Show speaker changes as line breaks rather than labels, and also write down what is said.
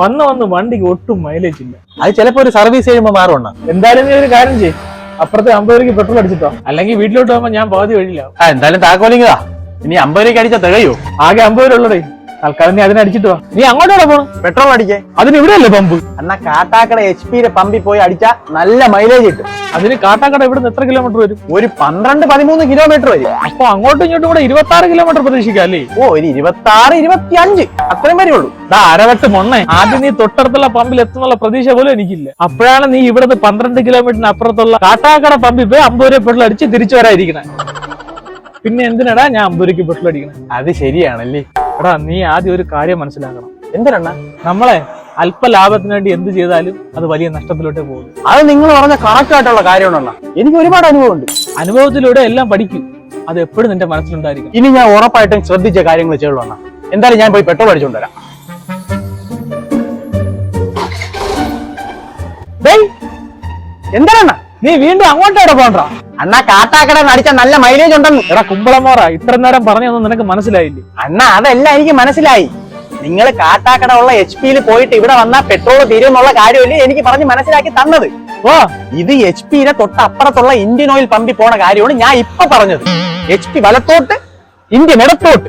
വന്ന് വന്ന് വണ്ടിക്ക് ഒട്ടും മൈലേജ് ഇല്ല.
അത് ചിലപ്പോ ഒരു സർവീസ് ചെയ്യുമ്പോൾ മാറും
എന്തായാലും നീ ഒരു കാര്യം ചെയ്യും. അപ്പുറത്തെ അമ്പത് രൂപയ്ക്ക് പെട്രോൾ അടിച്ചിട്ടോ? അല്ലെങ്കിൽ വീട്ടിലോട്ട് പോകുമ്പോ ഞാൻ പകുതി വഴിയില്ല
ആ എന്തായാലും താക്കോലിങ്ങതാ ഇനി അമ്പത് രൂപയ്ക്ക് അടിച്ചാൽ തികയോ?
ആകെ അമ്പത് രൂപ ഉള്ളടേ. തൽക്കാലം നീ അതിനടിച്ചിട്ട് വാ. നീ അങ്ങോട്ടോടെ പോണം?
പെട്രോൾ അടിക്കേ.
അതിന് ഇവിടെയല്ലേ പമ്പ്?
എന്നാ കാട്ടാക്കട എച്ച് പിയുടെ പമ്പിൽ പോയി അടിച്ചാ നല്ല മൈലേജ് കിട്ടും.
അതിന് കാട്ടാക്കട ഇവിടുന്ന് എത്ര കിലോമീറ്റർ വരും?
ഒരു പന്ത്രണ്ട് പതിമൂന്ന് കിലോമീറ്റർ വരും.
അപ്പൊ അങ്ങോട്ടും ഇങ്ങോട്ടും കൂടെ ഇരുപത്തി ആറ് കിലോമീറ്റർ പ്രതീക്ഷിക്കാം അല്ലേ?
ഓ ഒരു ഇരുപത്തി ആറ് ഇരുപത്തി അഞ്ച് അത്രയും വരെ ഉള്ളൂ.
ഇതാ അരവട്ട് മൊണ്ണേ. ആദ്യം നീ തൊട്ടടുത്തുള്ള പമ്പിൽ എത്തുന്നുള്ള പ്രതീക്ഷ പോലും എനിക്കില്ല. അപ്പോഴാണ് നീ ഇവിടുന്ന് പന്ത്രണ്ട് കിലോമീറ്ററിന് അപ്പുറത്തുള്ള കാട്ടാക്കട പമ്പിൽ പോയി അമ്പത് രൂപ പെട്രോൾ അടിച്ച് തിരിച്ചു വരാതിരിക്കണേ. പിന്നെ എന്തിനടാ ഞാൻ അമ്പത് രൂപയ്ക്ക് പെട്രോൾ അടിക്കണേ?
അത് ശരിയാണല്ലേ.
എടാ നീ ആദ്യം ഒരു കാര്യം മനസ്സിലാക്കണം.
എന്തിനാ
നമ്മളെ അല്പ ലാഭത്തിന് വേണ്ടി എന്ത് ചെയ്താലും അത് വലിയ നഷ്ടത്തിലോട്ടേ പോകും.
അത് നിങ്ങൾ പറഞ്ഞ കറക്റ്റ് ആയിട്ടുള്ള കാര്യമാണ് എനിക്ക് ഒരുപാട് അനുഭവമുണ്ട്.
അനുഭവത്തിലൂടെ എല്ലാം പഠിക്കും. അത് എപ്പോഴും നിന്റെ മനസ്സിലുണ്ടായിരിക്കും
ഇനി ഞാൻ ഉറപ്പായിട്ടും ശ്രദ്ധിച്ച കാര്യങ്ങൾ ചെയ്യുള്ളൂ എന്തായാലും ഞാൻ പോയി പെട്രോൾ അടിച്ചുകൊണ്ട് വരാം.
ഡേയ്,
എന്താണ്
നീ വീണ്ടും അങ്ങോട്ടേടെ പോണ്ടാ?
അണ്ണാ കാട്ടാക്കട അടിച്ച നല്ല മൈലേജ് ഉണ്ടെന്ന്.
എടാ കുമ്പളമോറ ഇത്ര നേരം പറഞ്ഞൊന്നും നിനക്ക് മനസ്സിലായില്ലേ?
അണ്ണാ അതെല്ലാം എനിക്ക് മനസ്സിലായി. നിങ്ങൾ കാട്ടാക്കട ഉള്ള എച്ച് പിയിൽ പോയിട്ട് ഇവിടെ വന്നാൽ പെട്രോൾ തീരുമെന്നുള്ള കാര്യമല്ലേ എനിക്ക് പറഞ്ഞ് മനസ്സിലാക്കി തന്നത്.
ഓ
ഇത് എച്ച് പിയുടെ തൊട്ടപ്പുറത്തുള്ള ഇന്ത്യൻ ഓയിൽ പമ്പിൽ പോണ കാര്യമാണ് ഞാൻ ഇപ്പൊ പറഞ്ഞത്. എച്ച് പി വലത്തോട്ട് ഇന്ത്യൻ ഇടത്തോട്ട്.